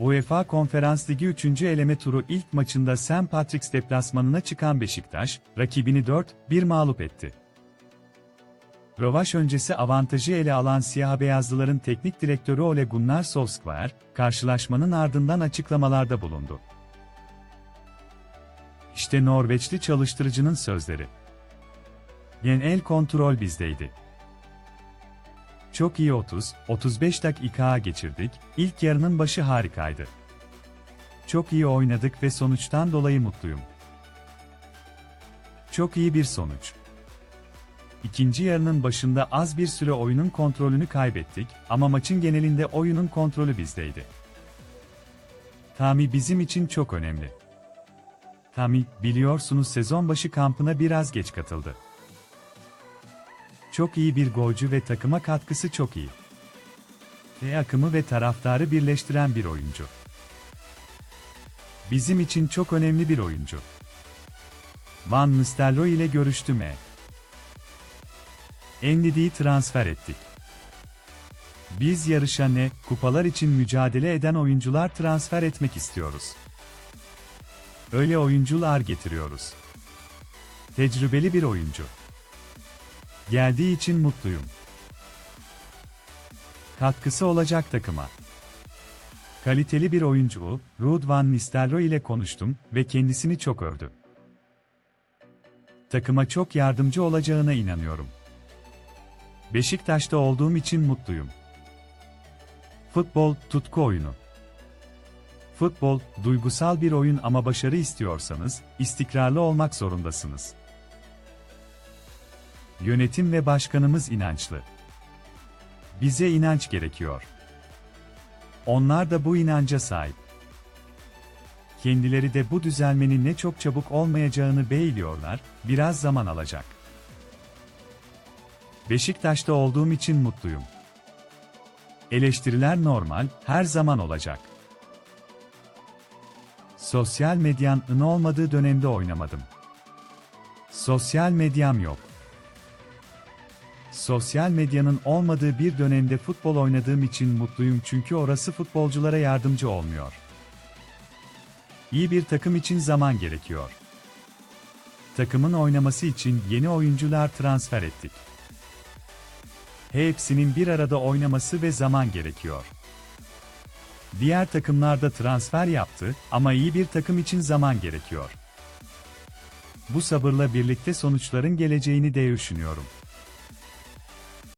UEFA Konferans Ligi 3. eleme turu ilk maçında St. Patrick's deplasmanına çıkan Beşiktaş, rakibini 4-1 mağlup etti. Rövaş öncesi avantajı ele alan siyah-beyazlıların teknik direktörü Ole Gunnar Solskjaer, karşılaşmanın ardından açıklamalarda bulundu. İşte Norveçli çalıştırıcının sözleri. Genel kontrol bizdeydi. Çok iyi 30-35 dakika geçirdik, ilk yarının başı harikaydı. Çok iyi oynadık ve sonuçtan dolayı mutluyum. Çok iyi bir sonuç. İkinci yarının başında az bir süre oyunun kontrolünü kaybettik ama maçın genelinde oyunun kontrolü bizdeydi. Tami bizim için çok önemli. Tami, biliyorsunuz sezon başı kampına biraz geç katıldı. Çok iyi bir golcü ve takıma katkısı çok iyi. Ve akımı ve taraftarı birleştiren bir oyuncu. Bizim için çok önemli bir oyuncu. Van Nistelrooy ile görüştüm e. Endidi'yi transfer ettik. Biz yarışa ne, kupalar için mücadele eden oyuncular transfer etmek istiyoruz. Öyle oyuncular getiriyoruz. Tecrübeli bir oyuncu. Geldiği için mutluyum. Katkısı olacak takıma. Kaliteli bir oyuncu, Ruud van Nistelrooy ile konuştum ve kendisini çok övdü. Takıma çok yardımcı olacağına inanıyorum. Beşiktaş'ta olduğum için mutluyum. Futbol, tutku oyunu. Futbol, duygusal bir oyun ama başarı istiyorsanız, istikrarlı olmak zorundasınız. Yönetim ve başkanımız inançlı. Bize inanç gerekiyor. Onlar da bu inanca sahip. Kendileri de bu düzelmenin ne çok çabuk olmayacağını beğiliyorlar, biraz zaman alacak. Beşiktaş'ta olduğum için mutluyum. Eleştiriler normal, her zaman olacak. Sosyal medyanın olmadığı dönemde oynamadım. Sosyal medyam yok. Sosyal medyanın olmadığı bir dönemde futbol oynadığım için mutluyum çünkü orası futbolculara yardımcı olmuyor. İyi bir takım için zaman gerekiyor. Takımın oynaması için yeni oyuncular transfer ettik. Hepsinin bir arada oynaması ve zaman gerekiyor. Diğer takımlar da transfer yaptı ama iyi bir takım için zaman gerekiyor. Bu sabırla birlikte sonuçların geleceğini de düşünüyorum.